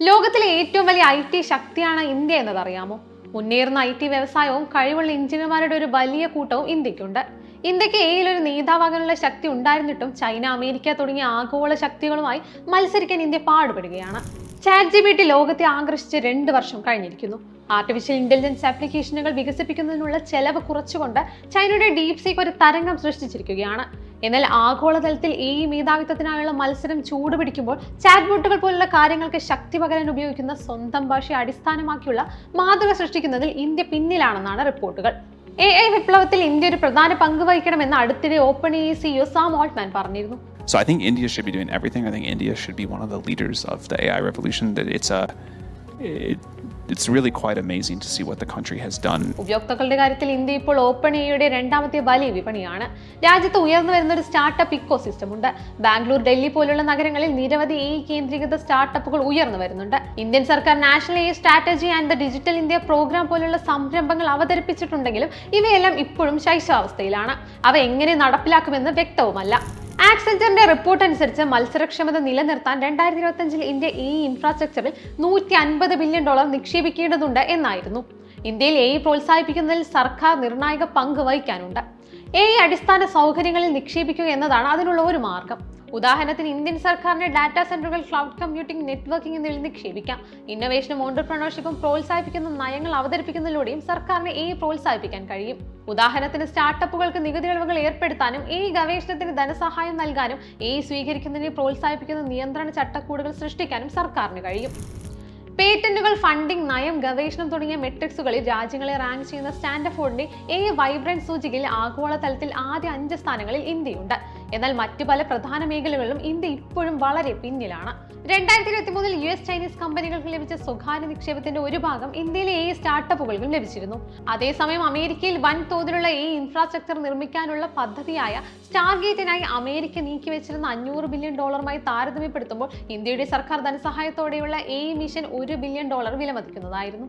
ലോകത്തിലെ ഏറ്റവും വലിയ ഐ ടി ശക്തിയാണ് ഇന്ത്യ എന്നതറിയാമോ? മുന്നേറുന്ന ഐ ടി വ്യവസായവും കഴിവുള്ള എഞ്ചിനീയർമാരുടെ ഒരു വലിയ കൂട്ടവും ഇന്ത്യക്കുണ്ട് ഇന്ത്യയ്ക്ക് എയിൽ ഒരു നേതാവാകാനുള്ള ശക്തി ഉണ്ടായിരുന്നിട്ടും ചൈന അമേരിക്ക തുടങ്ങിയ ആഗോള ശക്തികളുമായി മത്സരിക്കാൻ ഇന്ത്യ പാടുപെടുകയാണ്. ചാറ്റ് ജി ബി ടി ലോകത്തെ ആകർഷിച്ച് രണ്ട് വർഷം കഴിഞ്ഞിരിക്കുന്നു. ആർട്ടിഫിഷ്യൽ ഇന്റലിജൻസ് ആപ്ലിക്കേഷനുകൾ വികസിപ്പിക്കുന്നതിനുള്ള ചെലവ് കുറച്ചുകൊണ്ട് ചൈനയുടെ ഡീപ് സീക്ക് ഒരു തരംഗം സൃഷ്ടിച്ചിരിക്കുകയാണ്. എന്നാൽ ആഗോളതലത്തിൽ ഈ മേധാവിത്വത്തിനായുള്ള മത്സരം ചൂടുപിടിക്കുമ്പോൾ ചാറ്റ് ബോട്ടുകൾ പോലുള്ള കാര്യങ്ങൾക്ക് ശക്തി പകരാൻ ഉപയോഗിക്കുന്ന സ്വന്തം ഭാഷയെ അടിസ്ഥാനമാക്കിയുള്ള മാതൃക സൃഷ്ടിക്കുന്നതിൽ ഇന്ത്യ പിന്നിലാണെന്നാണ് റിപ്പോർട്ടുകൾ. എ ഐ വിപ്ലവത്തിൽ ഇന്ത്യ ഒരു പ്രധാന പങ്ക് വഹിക്കണമെന്ന് അടുത്തിടെ open A CEO Sam Altman പറഞ്ഞിരുന്നു. So I think India should be doing everything. I think India should be one of the leaders of the AI revolution. That it's a, it, it's really quite amazing to see what the country has done. ഉപയോക്താക്കളുടെ കാര്യത്തിൽ India ഇപ്പോൾ open എയുടെ രണ്ടാമത്തെ വലിയ വിപണിയാണ് രാജ്യത്ത് ഉയർന്നു വരുന്ന ഒരു സ്റ്റാർട്ടപ്പ് ഇക്കോസിസ്റ്റം ഉണ്ട് ബാംഗ്ലൂർ ഡൽഹി പോലുള്ള നഗരങ്ങളിൽ നിരവധി എ കേന്ദ്രീകൃത സ്റ്റാർട്ടപ്പുകൾ ഉയർന്നു വരുന്നുണ്ട് ഇന്ത്യൻ സർക്കാർ national A strategy and the digital India programme പോലുള്ള സംരംഭങ്ങൾ അവതരിപ്പിച്ചിട്ടുണ്ടെങ്കിലും ഇവയെല്ലാം ഇപ്പോഴും ശൈശവാവസ്ഥയിലാണ് അവ എങ്ങനെ നടപ്പിലാക്കുമെന്ന് വ്യക്തവുമല്ല ആക്സെഞ്ചറിന്റെ റിപ്പോർട്ട് അനുസരിച്ച് മത്സരക്ഷമത നിലനിർത്താൻ രണ്ടായിരത്തി ഇരുപത്തഞ്ചിൽ ഇന്ത്യ ഈ ഇൻഫ്രാസ്ട്രക്ചറിൽ നൂറ്റി അൻപത് ബില്യൺ ഡോളർ നിക്ഷേപിക്കേണ്ടതുണ്ട് എന്നായിരുന്നു. ഇന്ത്യയിൽ എ പ്രോത്സാഹിപ്പിക്കുന്നതിൽ സർക്കാർ നിർണായക പങ്ക് വഹിക്കാനുണ്ട്. എ ഐ അടിസ്ഥാന സൗകര്യങ്ങളിൽ നിക്ഷേപിക്കുക എന്നതാണ് അതിനുള്ള ഒരു മാർഗം. ഉദാഹരണത്തിന് ഇന്ത്യൻ സർക്കാരിന്റെ ഡാറ്റാ സെന്ററുകൾ ക്ലൗഡ് കമ്പ്യൂട്ടിംഗ് നെറ്റ്വർക്കിംഗ് എന്നിവയിൽ നിക്ഷേപിക്കാം. ഇന്നോവേഷനും ഓണ്ടർപ്രണർഷിപ്പും പ്രോത്സാഹിപ്പിക്കുന്ന നയങ്ങൾ അവതരിപ്പിക്കുന്നതിലൂടെയും സർക്കാരിനെ എ പ്രോത്സാഹിപ്പിക്കാൻ കഴിയും. ഉദാഹരണത്തിന് സ്റ്റാർട്ടപ്പുകൾക്ക് നികുതി ഇളവുകൾ ഏർപ്പെടുത്താനും ഈ ഗവേഷണത്തിന് ധനസഹായം നൽകാനും എ സ്വീകരിക്കുന്നതിനെ പ്രോത്സാഹിപ്പിക്കുന്ന നിയന്ത്രണ ചട്ടക്കൂടുകൾ സൃഷ്ടിക്കാനും സർക്കാരിന് കഴിയും. പേറ്റന്റുകൾ ഫണ്ടിംഗ് നയം ഗവേഷണം തുടങ്ങിയ മെട്രിക്സുകളിൽ രാജ്യങ്ങളെ റാങ്ക് ചെയ്യുന്ന സ്റ്റാൻഡഫോർഡിന്റെ എ വൈബ്രന്റ് സൂചികയിൽ ആഗോളതലത്തിൽ ആദ്യ അഞ്ച് സ്ഥാനങ്ങളിൽ ഇന്ത്യയുണ്ട്. എന്നാൽ മറ്റു പല പ്രധാന മേഖലകളിലും ഇന്ത്യ ഇപ്പോഴും വളരെ പിന്നിലാണ്. രണ്ടായിരത്തി ഇരുപത്തി മൂന്നിൽ യു എസ് ചൈനീസ് കമ്പനികൾക്ക് ലഭിച്ച സ്വകാര്യ നിക്ഷേപത്തിന്റെ ഒരു ഭാഗം ഇന്ത്യയിലെ ഈ സ്റ്റാർട്ടപ്പുകൾക്കും ലഭിച്ചിരുന്നു. അതേസമയം അമേരിക്കയിൽ വൻ തോതിലുള്ള ഈ ഇൻഫ്രാസ്ട്രക്ചർ നിർമ്മിക്കാനുള്ള പദ്ധതിയായ സ്റ്റാർഗേറ്റിനായി അമേരിക്ക നീക്കിവെച്ചിരുന്ന അഞ്ഞൂറ് ബില്യൺ ഡോളറുമായി താരതമ്യപ്പെടുത്തുമ്പോൾ ഇന്ത്യയുടെ സർക്കാർ ധനസഹായത്തോടെയുള്ള ഈ മിഷൻ ഒരു ബില്യൺ ഡോളർ വിലമതിക്കുന്നതായിരുന്നു.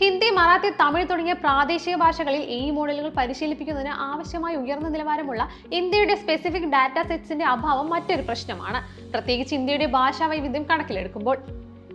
ഹിന്ദി മറാത്തി തമിഴ് തുടങ്ങിയ പ്രാദേശിക ഭാഷകളിൽ ഈ മോഡലുകൾ പരിശീലിപ്പിക്കുന്നതിന് ആവശ്യമായി ഉയർന്ന നിലവാരമുള്ള ഇന്ത്യയുടെ സ്പെസിഫിക് ഡാറ്റ സെറ്റ്സിന്റെ അഭാവം മറ്റൊരു പ്രശ്നമാണ്. പ്രത്യേകിച്ച് ഇന്ത്യയുടെ ഭാഷാ വൈവിധ്യം കണക്കിലെടുക്കുമ്പോൾ.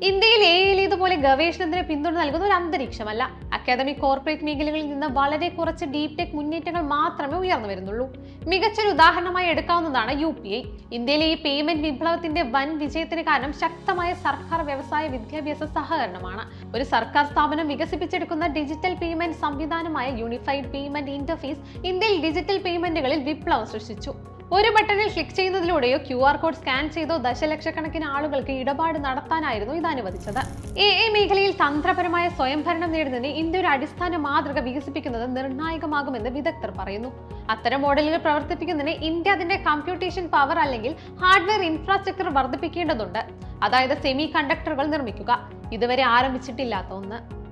ഇന്ത്യയിൽ എയിൽ ഇതുപോലെ ഗവേഷണത്തിന് പിന്തുണ നൽകുന്ന ഒരു അന്തരീക്ഷമല്ല. അക്കാദമിക് കോർപ്പറേറ്റ് മേഖലകളിൽ നിന്ന് വളരെ കുറച്ച് ഡീപ് ടെക് മുന്നേറ്റങ്ങൾ മാത്രമേ ഉയർന്നു വരുന്നുള്ളൂ. മികച്ചൊരു ഉദാഹരണമായി എടുക്കാവുന്നതാണ് യു പി ഐ. ഇന്ത്യയിലെ ഈ പേയ്മെന്റ് വിപ്ലവത്തിന്റെ വൻ വിജയത്തിന് കാരണം ശക്തമായ സർക്കാർ വ്യവസായ വിദ്യാഭ്യാസ സഹകരണമാണ്. ഒരു സർക്കാർ സ്ഥാപനം വികസിപ്പിച്ചെടുക്കുന്ന ഡിജിറ്റൽ പേയ്മെന്റ് സംവിധാനമായ യൂണിഫൈഡ് പേയ്മെന്റ് ഇന്റർഫേസ് ഇന്ത്യയിൽ ഡിജിറ്റൽ പേയ്മെന്റുകളിൽ വിപ്ലവം സൃഷ്ടിച്ചു. ഒരു ബട്ടണിൽ ക്ലിക്ക് ചെയ്യുന്നതിലൂടെയോ ക്യു ആർ കോഡ് സ്കാൻ ചെയ്തോ ദശലക്ഷക്കണക്കിന് ആളുകൾക്ക് ഇടപാട് നടത്താനായിരുന്നു ഇത് അനുവദിച്ചത്. എ എ മേഖലയിൽ തന്ത്രപരമായ സ്വയംഭരണം നേടുന്നതിന് ഇന്ത്യ ഒരു അടിസ്ഥാന മാതൃക വികസിപ്പിക്കുന്നത് നിർണായകമാകുമെന്ന് വിദഗ്ധർ പറയുന്നു. അത്തരം മോഡലുകൾ പ്രവർത്തിപ്പിക്കുന്നതിന് ഇന്ത്യ അതിന്റെ കമ്പ്യൂട്ടേഷൻ പവർ അല്ലെങ്കിൽ ഹാർഡ്വെയർ ഇൻഫ്രാസ്ട്രക്ചർ വർദ്ധിപ്പിക്കേണ്ടതുണ്ട്. അതായത് സെമി കണ്ടക്ടറുകൾ നിർമ്മിക്കുക. ഇതുവരെ ആരംഭിച്ചിട്ടില്ലാത്ത ഒന്ന്.